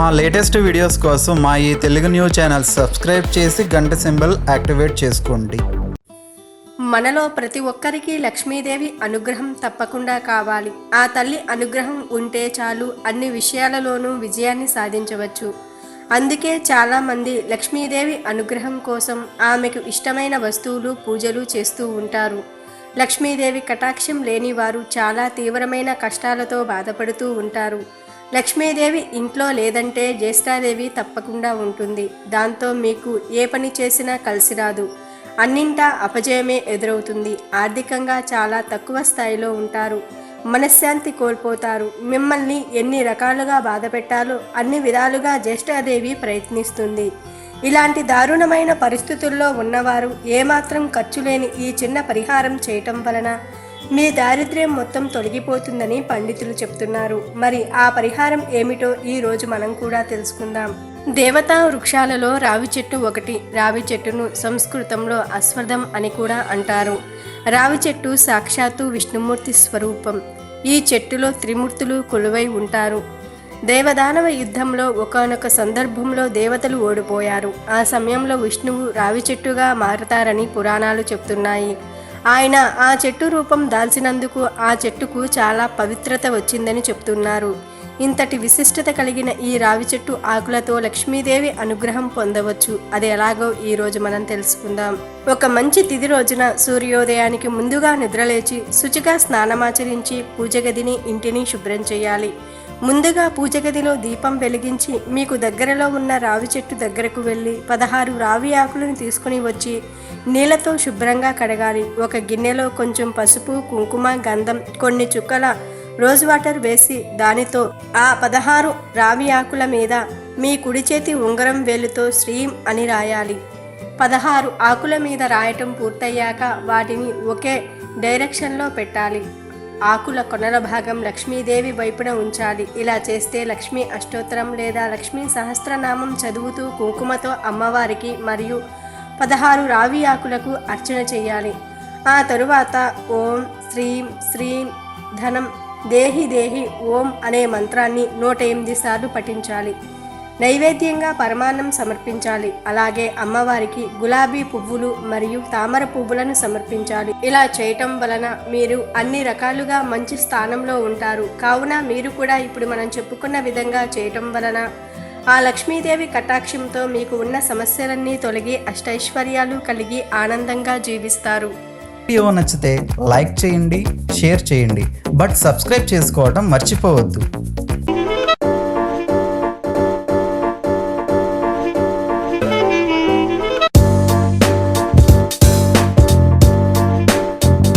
మా latest videos కోసం మా ఈ తెలుగు న్యూస్ ఛానల్ సబ్స్క్రైబ్ చేసి గంట సింబల్ యాక్టివేట్ చేసుకోండి. మనలో ప్రతి ఒక్కరికి లక్ష్మీదేవి అనుగ్రహం తప్పకుండా కావాలి. ఆ తల్లి అనుగ్రహం ఉంటే చాలు అన్ని విషయాలలోనూ విజయాన్ని సాధించవచ్చు. అందుకే చాలామంది లక్ష్మీదేవి అనుగ్రహం కోసం ఆమెకు ఇష్టమైన వస్తువులు పూజలు చేస్తూ ఉంటారు. లక్ష్మీదేవి కటాక్షం లేని వారు చాలా తీవ్రమైన కష్టాలతో బాధపడుతూ ఉంటారు. లక్ష్మీదేవి ఇంట్లో లేదంటే జ్యేష్ఠాదేవి తప్పకుండా ఉంటుంది. దాంతో మీకు ఏ పని చేసినా కలిసి రాదు. అన్నింటా అపజయమే ఎదురవుతుంది. ఆర్థికంగా చాలా తక్కువ స్థాయిలో ఉంటారు. మనశ్శాంతి కోల్పోతారు. మిమ్మల్ని ఎన్ని రకాలుగా బాధ పెట్టాలో అన్ని విధాలుగా జ్యేష్ఠాదేవి ప్రయత్నిస్తుంది. ఇలాంటి దారుణమైన పరిస్థితుల్లో ఉన్నవారు ఏమాత్రం ఖర్చు లేని ఈ చిన్న పరిహారం చేయటం వలన మీ దారిద్ర్యం మొత్తం తొలగిపోతుందని పండితులు చెప్తున్నారు. మరి ఆ పరిహారం ఏమిటో ఈ రోజు మనం కూడా తెలుసుకుందాం. దేవతా వృక్షాలలో రావి చెట్టు ఒకటి రావి చెట్టును సంస్కృతంలో అశ్వథం అని కూడా అంటారు. రావి చెట్టు సాక్షాత్తు విష్ణుమూర్తి స్వరూపం. ఈ చెట్టులో త్రిమూర్తులు కొలువై ఉంటారు. దేవదానవ యుద్ధంలో ఒకనొక సందర్భంలో దేవతలు ఓడిపోయారు. ఆ సమయంలో విష్ణువు రావి చెట్టుగా మారతారని పురాణాలు చెప్తున్నాయి. ఆయన ఆ చెట్టు రూపం దాల్చినందుకు ఆ చెట్టుకు చాలా పవిత్రత వచ్చిందని చెప్తున్నారు. ఇంతటి విశిష్టత కలిగిన ఈ రావి చెట్టు ఆకులతో లక్ష్మీదేవి అనుగ్రహం పొందవచ్చు. అది ఎలాగో ఈ రోజు మనం తెలుసుకుందాం. ఒక మంచి తిది రోజున సూర్యోదయానికి ముందుగా నిద్రలేచి శుచిగా స్నానమాచరించి పూజ గదిని ఇంటిని శుభ్రం చేయాలి. ముందుగా పూజ గదిలో దీపం వెలిగించి మీకు దగ్గరలో ఉన్న రావి చెట్టు దగ్గరకు వెళ్ళి పదహారు రావి ఆకులను తీసుకుని వచ్చి నీళ్ళతో శుభ్రంగా కడగాలి. ఒక గిన్నెలో కొంచెం పసుపు కుంకుమ గంధం కొన్ని చుక్కల రోజ్ వాటర్ వేసి దానితో ఆ పదహారు రావి ఆకుల మీద మీ కుడి చేతి ఉంగరం వేలుతో శ్రీం అని రాయాలి. పదహారు ఆకుల మీద రాయటం పూర్తయ్యాక వాటిని ఒకే డైరెక్షన్లో పెట్టాలి. ఆకుల కొనల భాగం లక్ష్మీదేవి వైపున ఉంచాలి. ఇలా చేస్తే లక్ష్మీ అష్టోత్తరం లేదా లక్ష్మీ సహస్రనామం చదువుతూ కుంకుమతో అమ్మవారికి మరియు పదహారు రావి ఆకులకు అర్చన చేయాలి. ఆ తరువాత ఓం శ్రీం శ్రీం ధనం దేహి దేహి ఓం అనే మంత్రాన్ని నూట ఎనిమిది సార్లు పఠించాలి. నైవేద్యంగా పరమాన్నం సమర్పించాలి. అలాగే అమ్మవారికి గులాబీ పువ్వులు మరియు తామర పువ్వులను సమర్పించాలి. ఇలా చేయటం వలన మీరు అన్ని రకాలుగా మంచి స్థానంలో ఉంటారు. కావున మీరు కూడా ఇప్పుడు మనం చెప్పుకున్న విధంగా చేయటం వలన ఆ లక్ష్మీదేవి కటాక్షంతో మీకు ఉన్న సమస్యలన్నీ తొలగి అష్టైశ్వర్యాలు కలిగి ఆనందంగా జీవిస్తారు. వీడియో నచ్చితే లైక్ చేయండి షేర్ చేయండి. బట్ సబ్స్క్రైబ్ చేసుకోవడం మర్చిపోవద్దు.